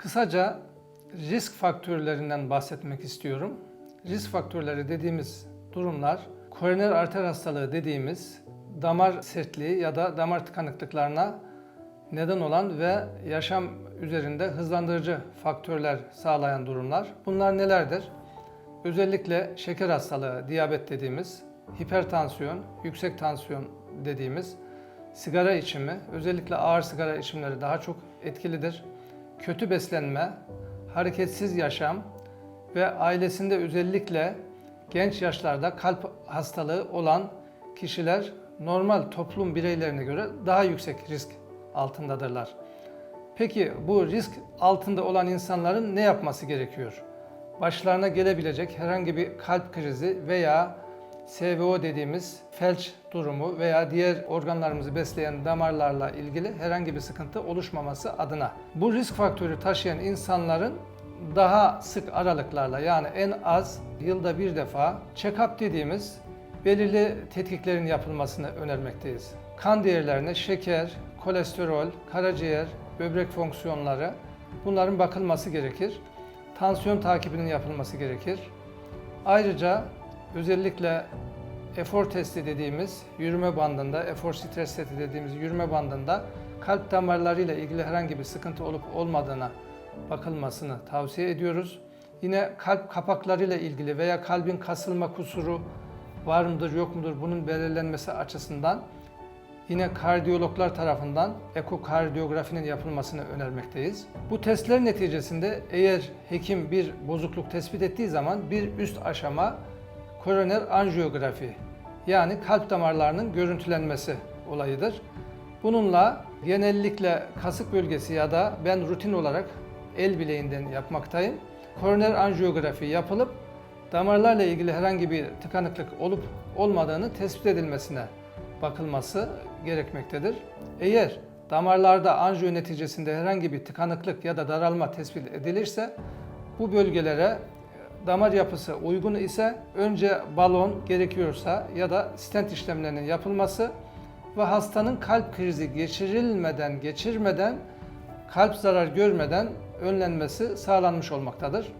Kısaca risk faktörlerinden bahsetmek istiyorum. Risk faktörleri dediğimiz durumlar koroner arter hastalığı dediğimiz damar sertliği ya da damar tıkanıklıklarına neden olan ve yaşam üzerinde hızlandırıcı faktörler sağlayan durumlar. Bunlar nelerdir? Özellikle şeker hastalığı, diyabet dediğimiz, hipertansiyon, yüksek tansiyon dediğimiz, sigara içimi, özellikle ağır sigara içimleri daha çok etkilidir. Kötü beslenme, hareketsiz yaşam ve ailesinde özellikle genç yaşlarda kalp hastalığı olan kişiler normal toplum bireylerine göre daha yüksek risk altındadırlar. Peki bu risk altında olan insanların ne yapması gerekiyor? Başlarına gelebilecek herhangi bir kalp krizi veya SVO dediğimiz felç durumu veya diğer organlarımızı besleyen damarlarla ilgili herhangi bir sıkıntı oluşmaması adına. Bu risk faktörü taşıyan insanların daha sık aralıklarla yani en az yılda bir defa check-up dediğimiz belirli tetkiklerin yapılmasını önermekteyiz. Kan değerlerine şeker, kolesterol, karaciğer, böbrek fonksiyonları bunların bakılması gerekir. Tansiyon takibinin yapılması gerekir. Ayrıca özellikle efor testi dediğimiz yürüme bandında, efor stres testi dediğimiz yürüme bandında kalp damarlarıyla ilgili herhangi bir sıkıntı olup olmadığına bakılmasını tavsiye ediyoruz. Yine kalp kapaklarıyla ilgili veya kalbin kasılma kusuru var mıdır yok mudur bunun belirlenmesi açısından yine kardiyologlar tarafından ekokardiyografinin yapılmasını önermekteyiz. Bu testler neticesinde eğer hekim bir bozukluk tespit ettiği zaman bir üst aşama koroner anjiyografi yani kalp damarlarının görüntülenmesi olayıdır. Bununla genellikle kasık bölgesi ya da ben rutin olarak el bileğinden yapmaktayım. Koroner anjiyografi yapılıp damarlarla ilgili herhangi bir tıkanıklık olup olmadığını tespit edilmesine bakılması gerekmektedir. Eğer damarlarda anjiyo neticesinde herhangi bir tıkanıklık ya da daralma tespit edilirse bu bölgelere damar yapısı uygun ise önce balon gerekiyorsa ya da stent işlemlerinin yapılması ve hastanın kalp krizi geçirilmeden, geçirmeden, kalp zarar görmeden önlenmesi sağlanmış olmaktadır.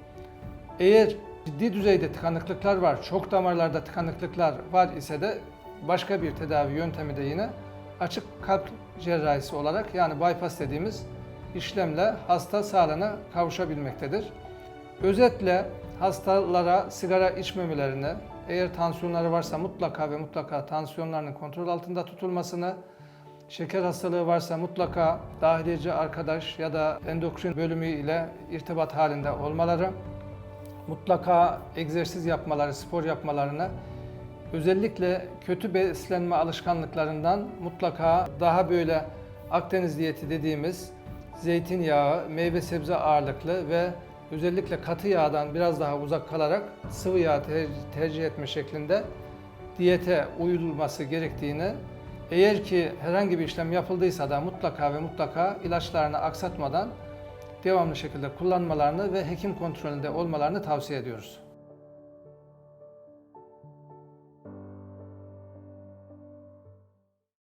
Eğer ciddi düzeyde tıkanıklıklar var, çok damarlarda tıkanıklıklar var ise de başka bir tedavi yöntemi de yine açık kalp cerrahisi olarak yani bypass dediğimiz işlemle hasta sağlığına kavuşabilmektedir. Özetle hastalara sigara içmemelerini, eğer tansiyonları varsa mutlaka ve mutlaka tansiyonlarının kontrol altında tutulmasını, şeker hastalığı varsa mutlaka dahiliyeci arkadaş ya da endokrin bölümü ile irtibat halinde olmaları, mutlaka egzersiz yapmaları, spor yapmalarını, özellikle kötü beslenme alışkanlıklarından mutlaka daha böyle Akdeniz diyeti dediğimiz zeytinyağı, meyve sebze ağırlıklı ve özellikle katı yağdan biraz daha uzak kalarak sıvı yağ ter- tercih etme şeklinde diyete uyulması gerektiğini, eğer ki herhangi bir işlem yapıldıysa da mutlaka ve mutlaka ilaçlarını aksatmadan devamlı şekilde kullanmalarını ve hekim kontrolünde olmalarını tavsiye ediyoruz.